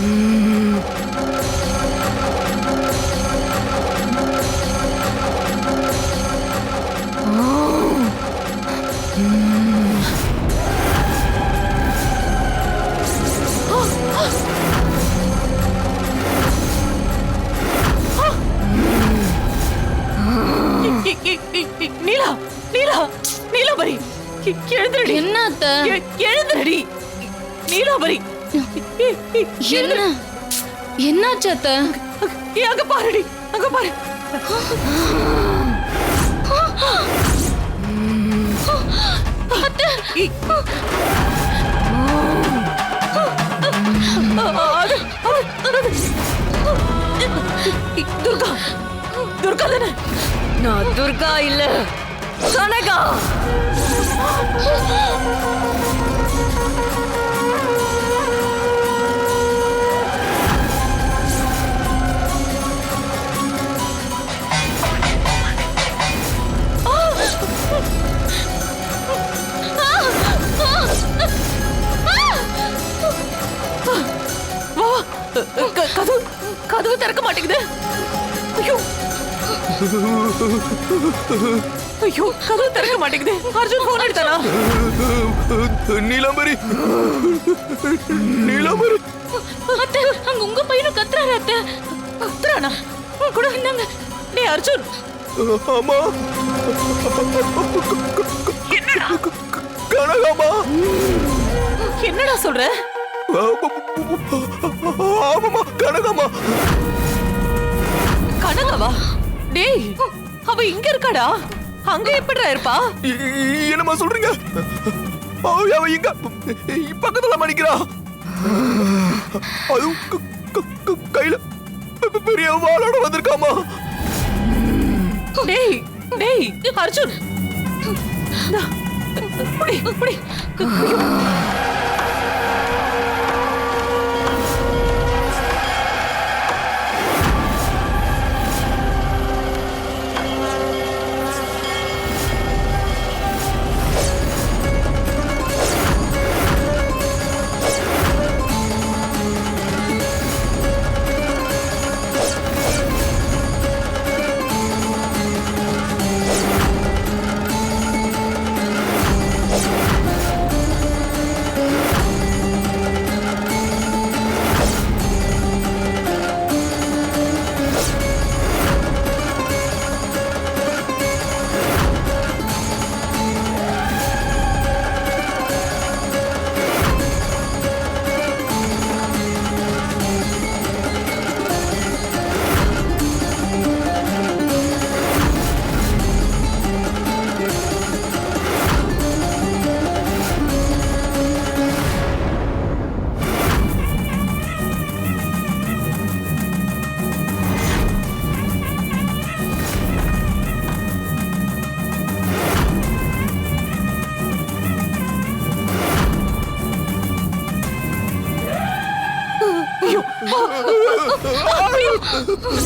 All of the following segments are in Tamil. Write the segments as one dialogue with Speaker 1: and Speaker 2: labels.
Speaker 1: Mm. அத்தை.
Speaker 2: அங்க பாருடி அங்க பாரு. துர்கா துர்கா தானே? நான் துர்கா இல்ல. கனகா கதவு கதவு திறக்க மாட்டேங்குது. ஐயோ. ஐயோ கதவு திறக்க மாட்டேங்குது. அர்ஜுன் போன் எடுத்தானா?
Speaker 3: நீலாம்பரி. நீலாம்பரி.
Speaker 1: அத்தை அங்க உங்க பையனும் கத்துறாரு அத்தை.
Speaker 2: கத்துறானா? கூட என்னங்க நீ அர்ஜுன்.
Speaker 3: ஆமா.
Speaker 2: என்னடா?
Speaker 3: கனகாமா
Speaker 2: என்னடா சொல்ற?
Speaker 3: ஆமாமா கனகாமா
Speaker 2: கனகாவா? டேய் அவ இங்க இருக்காடா. அங்க எப்படிடா இருப்பா?
Speaker 3: என்னம்மா சொல்றீங்க? அவ இங்க பக்கத்துல மணிக்கிறா அதுவும் கையில பெரிய வாளோட வந்திருக்காமா
Speaker 2: டேய் டேய் அர்ஜுன். புடி புடி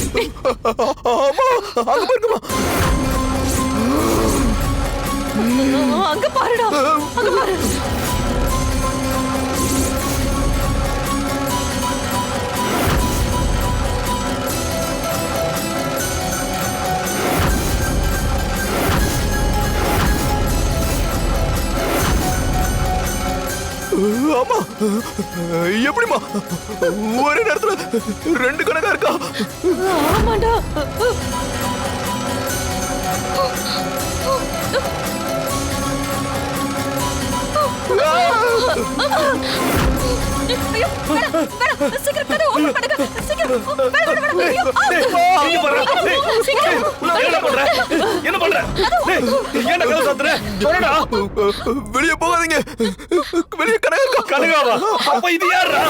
Speaker 3: அங்க பாருங்கம்மா
Speaker 2: அங்க பாருடா அங்க பாரு
Speaker 3: ஆமா. எப்படிமா ஒரே நேரத்துல ரெண்டு கணக்கா இருக்கா?
Speaker 2: ஆமாண்டா. ஐயோ வேணாம். சீக்கிரம் கதவை open பண்ணுங்க. சீக்கிரம். வேணாம், வேணாம். ஐயோ, ஆ.
Speaker 4: இங்க பாரு. டேய்,
Speaker 2: சீக்கிரம்.
Speaker 4: டேய், என்ன பண்ற என்ன பண்ற டேய், ஏன்டா கதவு சாத்துற சொல்லடா
Speaker 3: வெளியே போகாதீங்க வெளியே இருக்கா
Speaker 4: கனகாவா அப்ப இது யாரா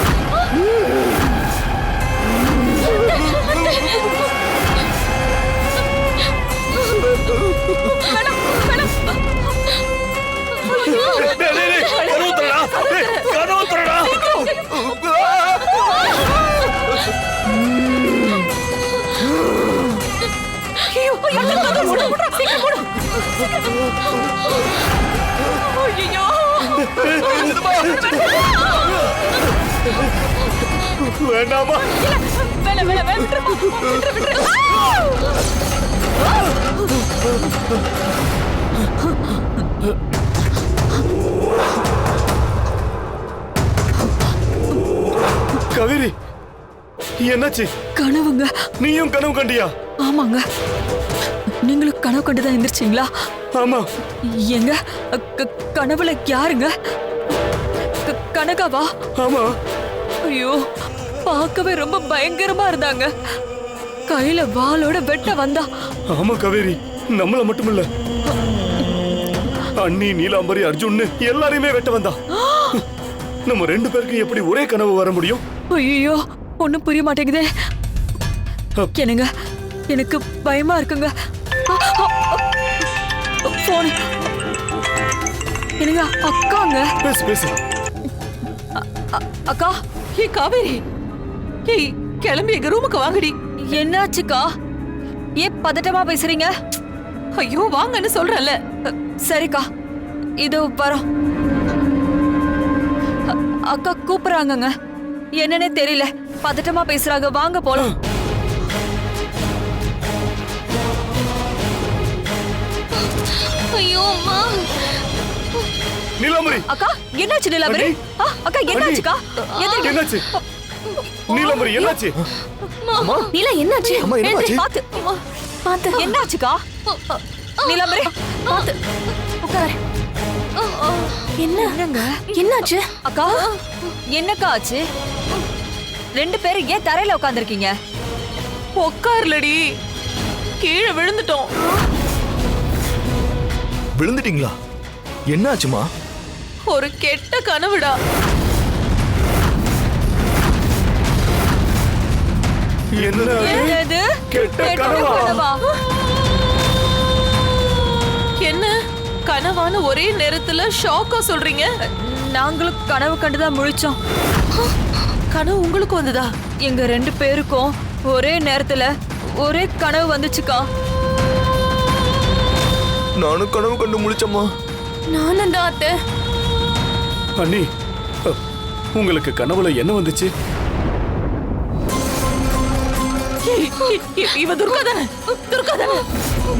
Speaker 4: டேய், டேய், டேய், கதவு திறடா. டேய், கதவு வேண்டாமா! கவிரி என்னாச்சு?
Speaker 2: கனவுங்க.
Speaker 4: நீயும் கனவு கண்டியா?
Speaker 5: ஆமாங்க. நீங்களும் கனவு கண்டுதான் எந்திரிச்சிங்களா?
Speaker 4: ஆமா.
Speaker 5: எங்க? கனவுல யாருங்க? கனகாவா?
Speaker 4: ஆமா.
Speaker 5: ஐயோ பார்க்கவே ரொம்ப பயங்கரமா இருந்தாங்க. கையில வாளோட வெட்ட வந்தா.
Speaker 4: ஆமா காவேரி. நம்மள மட்டுமில்ல. அண்ணி நீலாம்பரி அர்ஜுன்னு எல்லாரையுமே வெட்ட வந்தா. நம்ம ரெண்டு பேருக்கும் எப்படி ஒரே கனவு வர முடியும்?
Speaker 5: ஐயோ ஒண்ணும் புரிய மாட்டேங்குதே. என்னங்க? எனக்கு பயமா இருக்குங்க. போன் என்னங்க அக்காங்க?
Speaker 4: பேசு பேசு.
Speaker 5: அக்கா
Speaker 2: ஏய் காவேரி. ஏய் கிளம்பி எங்க ரூமுக்கு வாங்கடி.
Speaker 5: என்னாச்சுக்கா? ஏன் பதட்டமா பேசுறீங்க?
Speaker 2: ஐயோ வாங்கன்னு சொல்றேன்ல.
Speaker 5: அ, சரிக்கா. இதோ வரோம் அக்கா கூப்பிடுறாங்கங்க. என்னன்னே தெரியல. பதட்டமா பேசுறாங்க. வாங்க போலாம்.
Speaker 1: ஐயோ அம்மா.
Speaker 4: நீலாம்பரி.
Speaker 5: அக்கா என்னாச்சு. ஆ, அக்கா என்னாச்சுக்கா?
Speaker 4: என்னாச்சு? நீலாம்பரி என்னாச்சு?
Speaker 1: நீலா என்னாச்சு?
Speaker 3: அம்மா என்னாச்சு
Speaker 5: பாத்து. பாத்து. என்னாச்சுக்கா? நிலாபரி பாத்து. உட்காரு. என்ன? என்னங்க?
Speaker 1: என்னாச்சு?
Speaker 5: அக்கா என்னக்கா ஆச்சு? ரெண்டு பேரும் ஏன் தரையில உட்காந்துருக்கீங்க
Speaker 2: உட்கார்லடி. கீழே விழுந்துட்டோம்.
Speaker 3: விழுந்துட்டீங்களா? என்னாச்சுமா?
Speaker 2: ஒரு கெட்ட கனவுடா.
Speaker 4: என்ன
Speaker 5: என்னது?
Speaker 4: கெட்ட கனவா?
Speaker 5: கனவா?
Speaker 2: என்ன? கனவான ஒரே நேரத்துல ஷாக்கா சொல்றீங்க?
Speaker 5: நாங்களும் கனவு கண்டுதான் முழிச்சோம்.
Speaker 2: கனவு உங்களுக்கு வந்ததா?
Speaker 5: எங்க ரெண்டு பேருக்கும் ஒரே நேரத்துல ஒரே கனவு வந்துச்சுக்கா.
Speaker 3: நானும் கனவு கண்டு முழிச்சம்மா.
Speaker 1: நானும் தான் அத்தை
Speaker 4: அண்ணி உங்களுக்கு கனவுல என்ன வந்துச்சு?
Speaker 2: இவ துர்கா தானே துர்கா தானே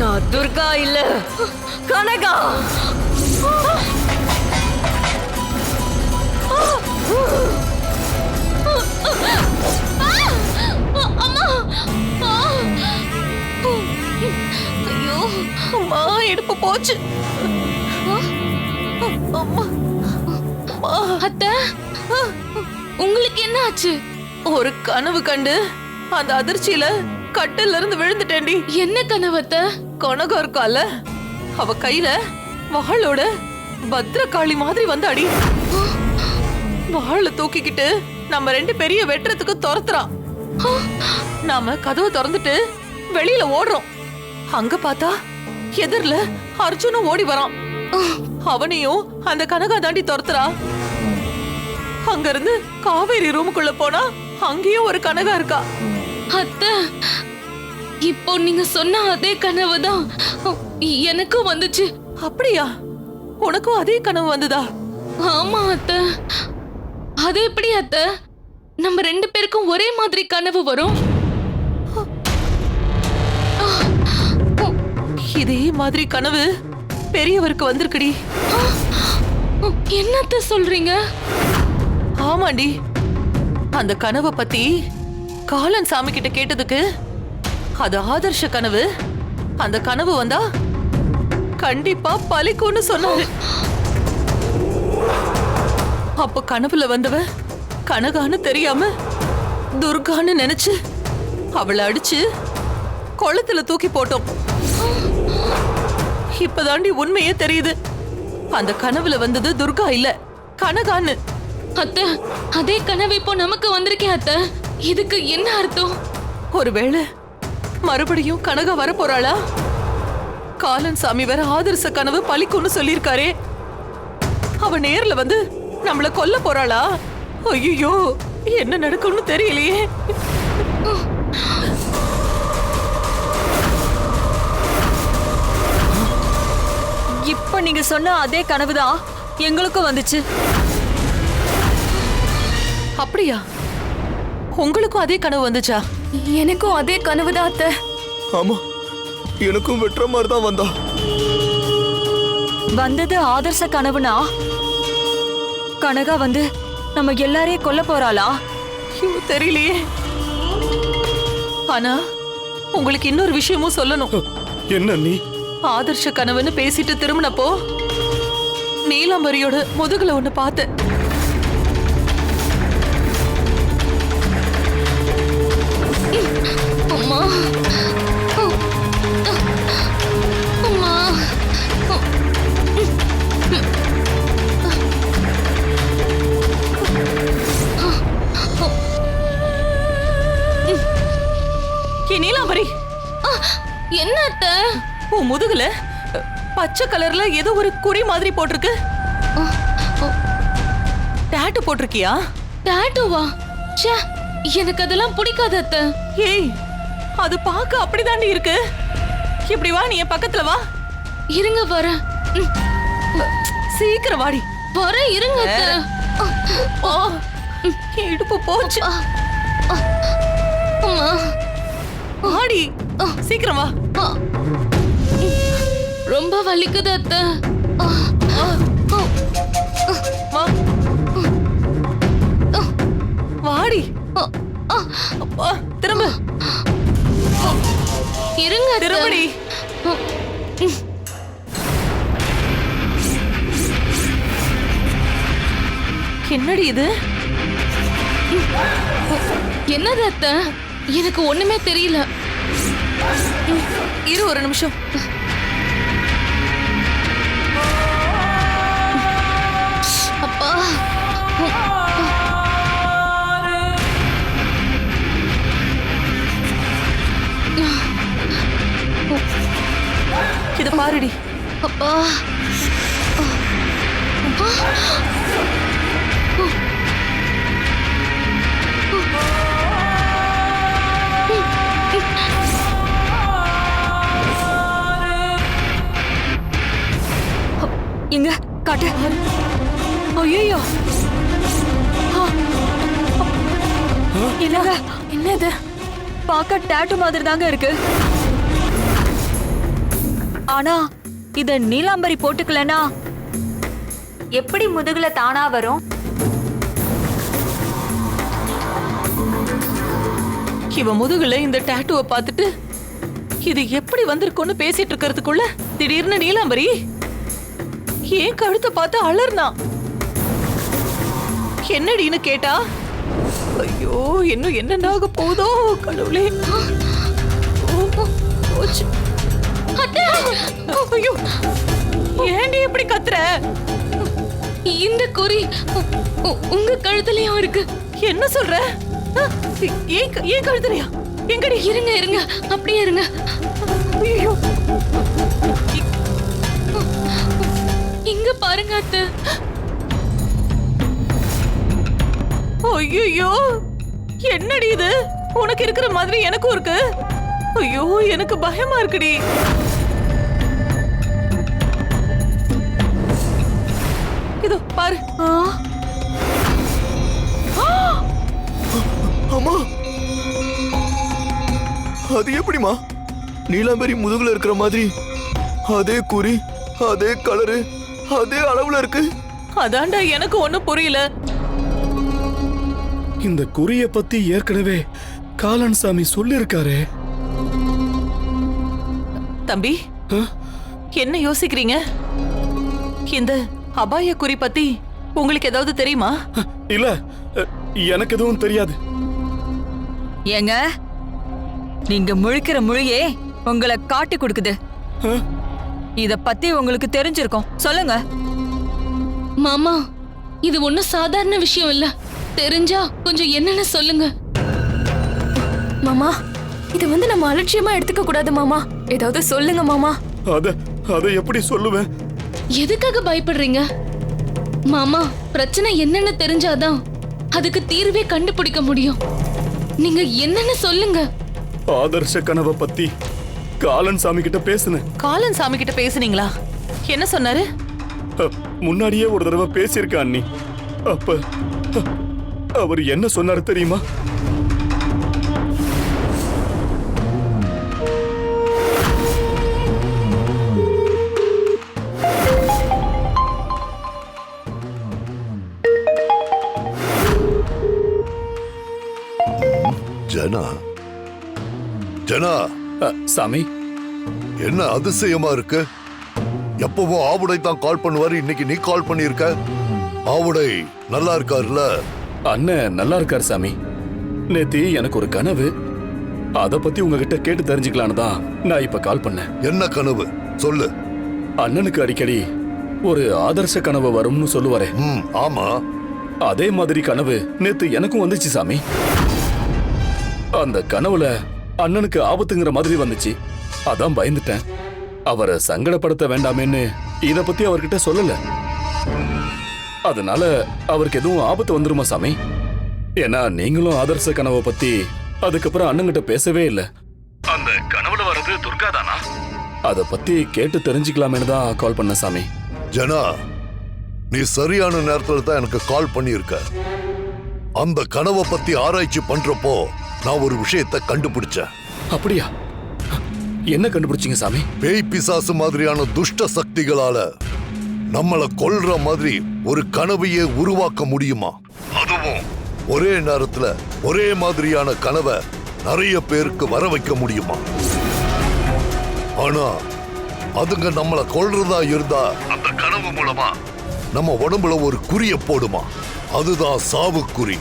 Speaker 5: நான் துர்கா இல்ல கனகா.
Speaker 1: அம்மா
Speaker 2: இடுப்பு போச்சு.
Speaker 1: அத்தை உங்களுக்கு என்ன ஆச்சு
Speaker 2: ஒரு கனவு கண்டு அந்த அதிர்ச்சியில கட்டில இருந்து விழுந்துட்டேன்டி.
Speaker 1: என்ன கனவு அத்தை?
Speaker 2: கனகம் இருக்கால அவ கையில வாளோட பத்ரகாளி மாதிரி வந்தாடி. வாளை தூக்கிக்கிட்டு நம்ம ரெண்டு பெரிய வெட்டுறதுக்கு துரத்துறான். நாம கதவு திறந்துட்டு வெளியில ஓடுறோம். அங்க பார்த்தா எதிர்ல அர்ஜுனும் ஓடி வரான். அவனையும் அந்த கனகா தாண்டி துரத்துறா. அங்க இருந்து காவேரி ரூமுக்குள்ள போனா அங்கேயும் ஒரு கனகா இருக்கா.
Speaker 1: அத்தை இப்போ நீங்க சொன்ன அதே கனவு தான் எனக்கும் வந்துச்சு.
Speaker 2: அப்படியா? உனக்கும் அதே கனவு வந்ததா?
Speaker 1: ஆமா அத்தை. அது எப்படி அத்தை? நம்ம ரெண்டு பேருக்கும் ஒரே மாதிரி கனவு வரும்?
Speaker 2: இதே மாதிரி கனவு பெரியவருக்கு வந்திருக்குடி.
Speaker 1: என்னத்த சொல்றீங்க?
Speaker 2: ஆமாண்டி. அந்த கனவை பத்தி காலன் சாமி கிட்ட கேட்டதுக்கு அது ஆதர்ஷ கனவு. அந்த கனவு வந்தா கண்டிப்பா பலிக்கும்னு சொன்னாரு. அப்ப கனவுல வந்தவ கனகான்னு தெரியாம துர்கான்னு நினைச்சு அவளை அடிச்சு குளத்துல தூக்கி போட்டோம். இப்பதாண்டி உண்மையே தெரியுது. அந்த கனவுல வந்தது துர்கா இல்ல கனகான்னு.
Speaker 1: அத்தை அதே கனவு இப்போ நமக்கு வந்திருக்கே அத்தை. இதுக்கு என்ன அர்த்தம்?
Speaker 2: ஒருவேளை மறுபடியும் கனகா வர போறாளா? காலன் சாமி வேற ஆதர்ச கனவு பலிக்கும்னு சொல்லியிருக்காரே. அவ நேர்ல வந்து நம்மள கொல்ல போறாளா? ஐயோ என்ன நடக்கும்னு தெரியலையே.
Speaker 5: நீங்க சொன்ன அதே கனவுதான் எங்களுக்கும் வந்துச்சு.
Speaker 2: அப்படியா? உங்களுக்கும் அதே கனவு வந்துச்சா?
Speaker 1: எனக்கும் அதே கனவு தான் அத்தை.
Speaker 3: ஆமா எனக்கும் வெட்டுற மாதிரி தான் வந்தா.
Speaker 5: வந்தது ஆதர்ச கனவுனா? கனகா வந்து நம்ம எல்லாரையும் கொல்ல போறாளா?
Speaker 2: தெரியலையே. ஆனா உங்களுக்கு இன்னொரு விஷயமும் சொல்லணும்.
Speaker 4: என்ன நீ?
Speaker 2: ஆதர்ஷ கனவுன்னு பேசிட்டு திரும்பினப்போ நீலாம்பரியோட முதுகுல ஒண்ணு பார்த்தேன் உன் முதுகுல பச்சை கலர்ல ஏதோ ஒரு குறி மாதிரி போட்டிருக்கு டேட்டு போட்டிருக்கியா
Speaker 1: டாட்டூவா ச்சே எனக்கு அதெல்லாம் பிடிக்காது அத்தை
Speaker 2: ஏய் அது பார்க்க அப்படிதாண்டி இருக்கு இப்படி வா நீ என் பக்கத்துல வா
Speaker 1: இருங்க வரேன் ம்,
Speaker 2: சீக்கிரம் வாடி
Speaker 1: வரேன் இருங்க அத்தை
Speaker 2: ஓ இடுப்பு போச்சு
Speaker 1: அம்மா
Speaker 2: வாடி சீக்கிரம் வா.
Speaker 1: ரொம்ப வலிக்குது அத்தை.
Speaker 2: வாடி. திரும்ப.
Speaker 1: இருங்க.
Speaker 2: திரும்படி. என்னடி இது?
Speaker 1: என்னது அத்தை? எனக்கு ஒண்ணுமே தெரியல.
Speaker 2: இரு ஒரு நிமிஷம். இத பாருடி.
Speaker 1: அப்பா.
Speaker 5: இங்க காட்டு. ஐயோ என்னங்க? என்னது? பார்க்க டாட்டு மாதிரி தாங்க இருக்கு. ஆனா இத நீலாம்பரி போட்டுக்கலனா? எப்படி முதுகுல தானா வரும்?
Speaker 2: இவ முதுகுல இந்த டாட்டூவை பார்த்துட்டு இது எப்படி வந்திருக்கும்னு பேசிட்டு இருக்கிறதுக்குள்ள திடீர்னு நீலாம்பரி ஏன் கழுத்தை பார்த்து அலர்னா என்னடின்னு கேட்டா ஐயோ இன்னும் என்னென்னாக போதோ கடவுளே. ஓ, போச்சு. ஐயோ. ஏன்டி இப்படி கத்துற?
Speaker 1: இந்த குறி உங்க கழுத்துலயும் இருக்கு.
Speaker 2: என்ன சொல்ற? ஏன் க- ஏன் கழுத்துறியா எங்கடி?
Speaker 1: இருங்க இருங்க. அப்படியே இருங்க.
Speaker 2: ஐயோ.
Speaker 1: இங்க பாருங்க அத்தை.
Speaker 2: ஐயோ என்னடி இது? உனக்கு இருக்கிற மாதிரி எனக்கும் இருக்கு. ஐயோ எனக்கு பயமா இருக்குடி. இதோ பாரு.
Speaker 3: அம்மா. அது எப்படிமா நீலாம்பரி முதுகுல இருக்கிற மாதிரி. அதே குறி அதே கலரு அதே அளவுல இருக்கு.
Speaker 2: அதான்டா எனக்கு ஒண்ணும் புரியல.
Speaker 4: இந்த குறிய பத்தி ஏற்கனவே காலன் சாமி சொல்லிருக்காரே.
Speaker 2: தம்பி? என்ன யோசிக்கிறீங்க? இந்த அபாய குறி பத்தி உங்களுக்கு ஏதாவது தெரியுமா?
Speaker 4: இல்ல எனக்கு எதுவும் தெரியாது.
Speaker 5: ஏங்க நீங்க முழிக்கிற முழியே உங்களை காட்டி கொடுக்குது? இத பத்தி உங்களுக்கு தெரிஞ்சிருக்கும். சொல்லுங்க.
Speaker 1: மாமா இது ஒண்ணும் சாதாரண விஷயம் இல்ல. தெரிஞ்சா கொஞ்சம் என்னன்னு சொல்லுங்க.
Speaker 6: மாமா இத வந்து நம்ம அலட்சியமா எடுத்துக்க கூடாது மாமா. ஏதாவது சொல்லுங்க மாமா.
Speaker 4: அத அத எப்படி சொல்லுவேன்?
Speaker 1: எதுக்காக பயப்படுறீங்க? மாமா பிரச்சனை என்னன்னு தெரிஞ்சாதான் அதுக்கு தீர்வே கண்டுபிடிக்க முடியும். நீங்க என்னன்னு சொல்லுங்க.
Speaker 4: ஆதர்ஷ கனவை பத்தி காலன் சாமி கிட்ட பேசினேன்
Speaker 2: காலன் சாமி கிட்ட பேசுனீங்களா? என்ன சொன்னாரு?
Speaker 4: முன்னாடியே ஒரு தடவை பேசியிருக்க அண்ணி. அப்ப அவர் என்ன சொன்னாரு தெரியுமா?
Speaker 7: ஜனா
Speaker 4: சாமி.
Speaker 7: என்ன அதிசயமா இருக்கு? எப்பவும் ஆவுடை தான் கால் பண்ணுவாரு இன்னைக்கு நீ கால் பண்ணியிருக்க? ஆவுடை நல்லா இருக்காருல்ல?
Speaker 4: அண்ணன் நல்லா இருக்கார் சாமி. நேத்தி எனக்கு ஒரு கனவு. அத பத்தி உங்ககிட்ட கேட்டு தெரிஞ்சுக்கலான்னு தான் நான் இப்ப கால் பண்ணேன்.
Speaker 7: என்ன கனவு? சொல்லு.
Speaker 4: அண்ணனுக்கு அடிக்கடி ஒரு ஆதர்ச கனவு வரும்னு சொல்லுவாரே.
Speaker 7: ஆமா.
Speaker 4: அதே மாதிரி கனவு நேத்து எனக்கும் வந்துச்சு சாமி. அந்த கனவுல அண்ணனுக்கு ஆபத்துங்கிற மாதிரி வந்துச்சு. அதான் பயந்துட்டேன். அவரை சங்கடப்படுத்த வேண்டாமேன்னு இத பத்தி அவர்கிட்ட சொல்லல. அதனால அவருக்கு எதுவும் ஆபத்து வந்துருமா சாமி? ஏன்னா நீங்களும் ஆதர்ச கனவை பத்தி அதுக்கப்புறம் அண்ணன்கிட்ட பேசவே இல்ல. அந்த கனவுல வர்றது துர்கா தானா? அத பத்தி கேட்டு தெரிஞ்சுக்கலாமேன்னு தான் கால் பண்ண சாமி.
Speaker 7: ஜனா நீ சரியான நேரத்துல தான் எனக்கு கால் பண்ணியிருக்க. அந்த கனவை பத்தி ஆராய்ச்சி பண்றப்போ நான் ஒரு விஷயத்தை கண்டுபிடிச்சேன்.
Speaker 4: அப்படியா? என்ன கண்டுபிடிச்சீங்க சாமி?
Speaker 7: பேய் பிசாசு மாதிரியான துஷ்ட சக்திகளால நம்மள கொல்ற மாதிரி ஒரு கனவையே உருவாக்க முடியுமா? அதுவும் ஒரே நேரத்துல ஒரே மாதிரியான கனவை நிறைய பேருக்கு வர வைக்க முடியுமா? ஆனா அதுங்க நம்மள கொல்றதா இருந்தா அந்த கனவு மூலமா நம்ம உடம்புல ஒரு குறிய போடுமா? அதுதான் சாவு குறி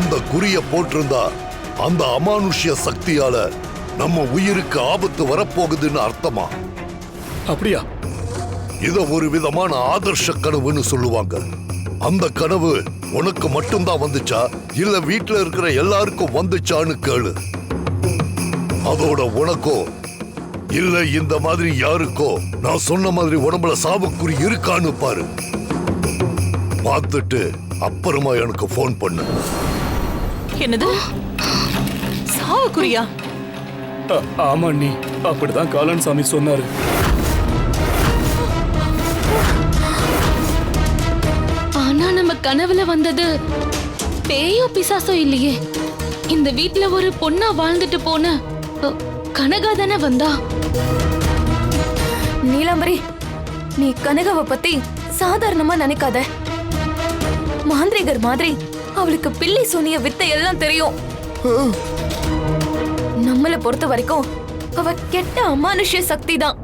Speaker 7: அந்த குறிய போட்டிருந்தா அந்த அமானுஷ்ய சக்தியால நம்ம உயிருக்கு ஆபத்து வரப்போகுதுன்னு அர்த்தமா?
Speaker 4: அப்படியா?
Speaker 7: இத ஒரு விதமான ஆதர்ஷ கனவுன்னு சொல்லுவாங்க. அந்த கனவு உனக்கு மட்டும்தான் வந்துச்சா? இல்ல வீட்ல இருக்கிற எல்லாருக்கும் வந்துச்சான்னு கேளு. அதோட உனக்கோ இல்ல இந்த மாதிரி யாருக்கோ நான் சொன்ன மாதிரி உடம்புல சாவுக்குறி இருக்கான்னு பாரு. பார்த்துட்டு அப்புறமா எனக்கு ஃபோன் பண்ணு.
Speaker 2: என்னது? சாவுக்குரியா
Speaker 4: ஆமா அண்ணி. அப்படிதான் காலன் சாமி சொன்னாரு.
Speaker 1: ஆனா நம்ம கனவுல வந்தது பேயோ பிசாசோ இல்லையே. இந்த வீட்ல ஒரு பொண்ணா வாழ்ந்துட்டு போன கனகா தானே வந்தா?
Speaker 6: நீலாம்பரி நீ கனகாவை பத்தி சாதாரணமா நினைக்காத. மாந்திரிகர் மாதிரி அவளுக்கு பில்லி சோனிய வித்தை எல்லாம் தெரியும். நம்மள பொறுத்த வரைக்கும் அவ கெட்ட அமானுஷ்ய சக்தி தான்.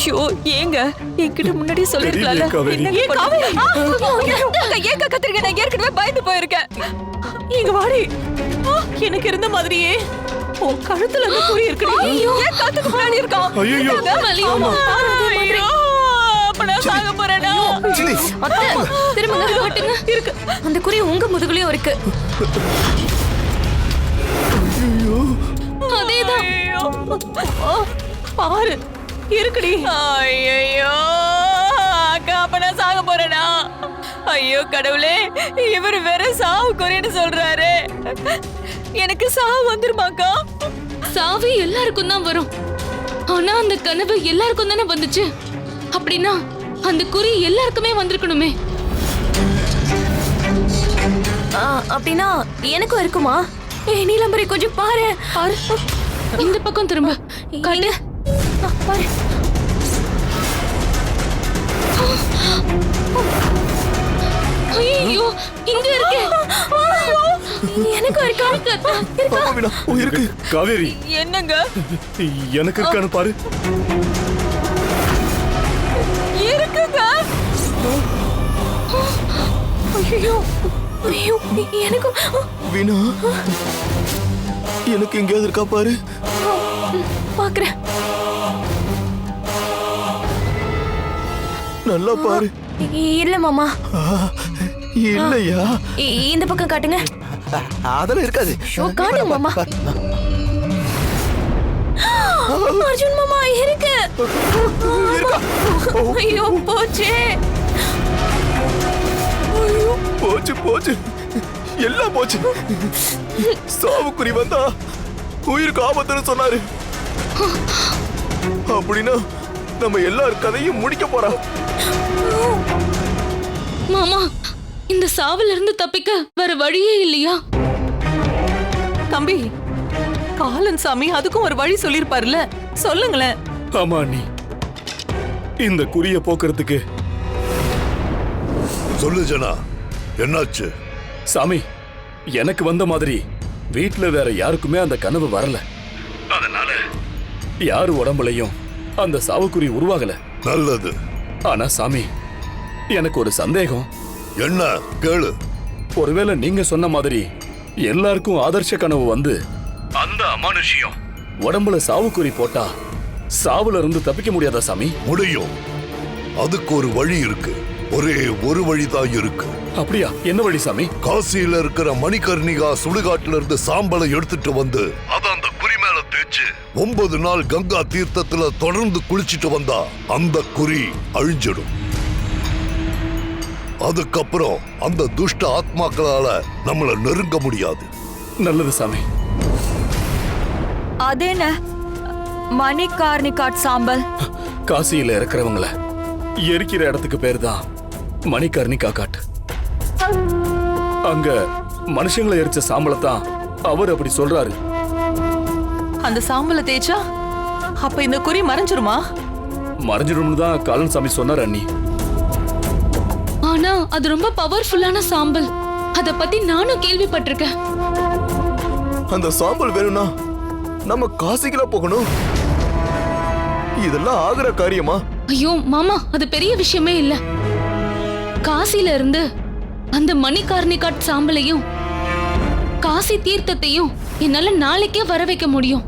Speaker 5: ஷோ ஏங்க? என்கிட்ட முன்னாடியே சொல்லிருக்கலாம்ல ஏங்க கத்திரிக்க நான் ஏற்கனவே பயந்து போயிருக்கேன்.
Speaker 2: இங்க வாடி. எனக்கு இருந்த மாதிரியே உன் கழுத்துல அந்த குறி இருக்குடி.
Speaker 5: ஏன் காத்துக்கு முன்னாடி இருக்கான்
Speaker 2: நான் சாக போறேனா?
Speaker 6: அத்தை, திரும்புங்க.
Speaker 2: இருக்கு.
Speaker 6: அந்த குறி உங்க முதுகுலயும் இருக்கு.
Speaker 1: அதேதான்.
Speaker 2: பாரு. இருக்குடி. ஐயோ அக்கா அப்ப நான் சாக போறேனா? ஐயோ கடவுளே. இவர் வேற சாவு குறைன்னு சொல்றாரு. எனக்கு சாவு வந்துருமாக்கா
Speaker 1: சாவி எல்லாருக்கும் தான் வரும். ஆனா அந்த கனவு எல்லாருக்கும் தானே வந்துச்சு? அப்படின்னா அந்த குறி எல்லாருக்குமே வந்திருக்கணுமே.
Speaker 6: ஆ, அப்படின்னா எனக்கும் இருக்குமா? ஏ நீலாம்பரி கொஞ்சம் பாரு.
Speaker 1: இந்த பக்கம் திரும்ப. காட்டு.
Speaker 6: ஆ, பாரு.
Speaker 1: ஐயோ இங்க இருக்கு.
Speaker 6: இருக்கு.
Speaker 4: காவேரி.
Speaker 2: என்னங்க?
Speaker 4: எனக்கு இருக்கான்னு பாரு.
Speaker 6: ஐயோ எனக்கும்
Speaker 3: வீணா எனக்கு எங்கேயாவது இருக்கா பாரு.
Speaker 6: பாக்குறேன்.
Speaker 3: நல்லா பாரு.
Speaker 6: இல்ல மாமா.
Speaker 3: இல்லையா?
Speaker 6: இந்த பக்கம் காட்டுங்க.
Speaker 3: அதெல்லாம் இருக்காது.
Speaker 6: காட்டுங்க மாமா. அர்ஜுன் மாமா இருக்கு. ஐயோ போச்சே.
Speaker 3: போச்சு போச்சு. எல்லாம் போச்சு. சாவுக்குறி வந்தா உயிருக்கு ஆபத்துன்னு சொன்னாரு. அப்படின்னா நம்ம எல்லார் கதையும் முடிக்க போறா.
Speaker 1: மாமா இந்த சாவுல இருந்து தப்பிக்க வேற வழியே இல்லையா?
Speaker 2: தம்பி காலன் சாமி அதுக்கும் ஒரு வழி சொல்லிருப்பாருல்ல சொல்லுங்களேன்.
Speaker 4: ஆமா அண்ணி. இந்த குறிய போக்குறதுக்கு
Speaker 7: சொல்லு ஜனா என்னாச்சு?
Speaker 4: சாமி எனக்கு வந்த மாதிரி வீட்ல வேற யாருக்குமே அந்த கனவு வரல. அதனால? யார் உடம்புலயும் அந்த சாவுக்குறி உருவாகல.
Speaker 7: நல்லது.
Speaker 4: ஆனா சாமி எனக்கு ஒரு சந்தேகம்.
Speaker 7: என்ன? கேளு.
Speaker 4: ஒருவேளை நீங்க சொன்ன மாதிரி எல்லாருக்கும் ஆதர்ஷ கனவு வந்து அந்த அமானுஷ்யம். உடம்புல சாவுக்குறி போட்டா சாவுல இருந்து தப்பிக்க முடியாதா சாமி?
Speaker 7: முடியும். அதுக்கு ஒரு வழி இருக்கு. ஒரே ஒரு வழிதான் இருக்கு.
Speaker 4: அப்படியா? என்ன வழி சாமி?
Speaker 7: காசியில இருக்கிற மணிகர்ணிகா சுடுகாட்டுல இருந்து சாம்பலை எடுத்துட்டு வந்து அத அந்த குறி மேல தேய்ச்சு ஒன்பது நாள் கங்கா தீர்த்தத்துல தொடர்ந்து குளிச்சிட்டு வந்தா அந்த குறி அழிஞ்சிடும். அதுக்கப்புறம் அந்த துஷ்ட ஆத்மாக்களால நம்மள நெருங்க முடியாது.
Speaker 4: நல்லது சாமி.
Speaker 5: அது என்ன மணிகார்னிகாட் சாம்பல்.
Speaker 4: காசியில இருக்கிறவங்கள எரிக்கிற இடத்துக்கு பேர் தான் மணிகர்ணிகா காட்டு அங்க மனுஷங்களை எரிச்ச சாம்பலத்தான் அவர் அப்படி சொல்றாரு.
Speaker 2: அந்த சாம்பலை தேய்ச்சா அப்ப இந்த குறி மறைஞ்சிருமா?
Speaker 4: மறைஞ்சிடும்னு தான் காலன் சாமி சொன்னார் அண்ணி.
Speaker 1: ஆனா அது ரொம்ப பவர்ஃபுல்லான சாம்பல். அத பத்தி நானும் கேள்விப்பட்டிருக்கேன்.
Speaker 3: அந்த சாம்பல் வேணும்னா நம்ம காசிக்குல போகணும். இதெல்லாம் ஆகுற காரியமா?
Speaker 1: ஐயோ மாமா அது பெரிய விஷயமே இல்ல. காசில இருந்து அந்த மணிகார்னிகாட் சாம்பலையும் காசி தீர்த்தத்தையும் என்னால நாளைக்கே வர வைக்க முடியும்.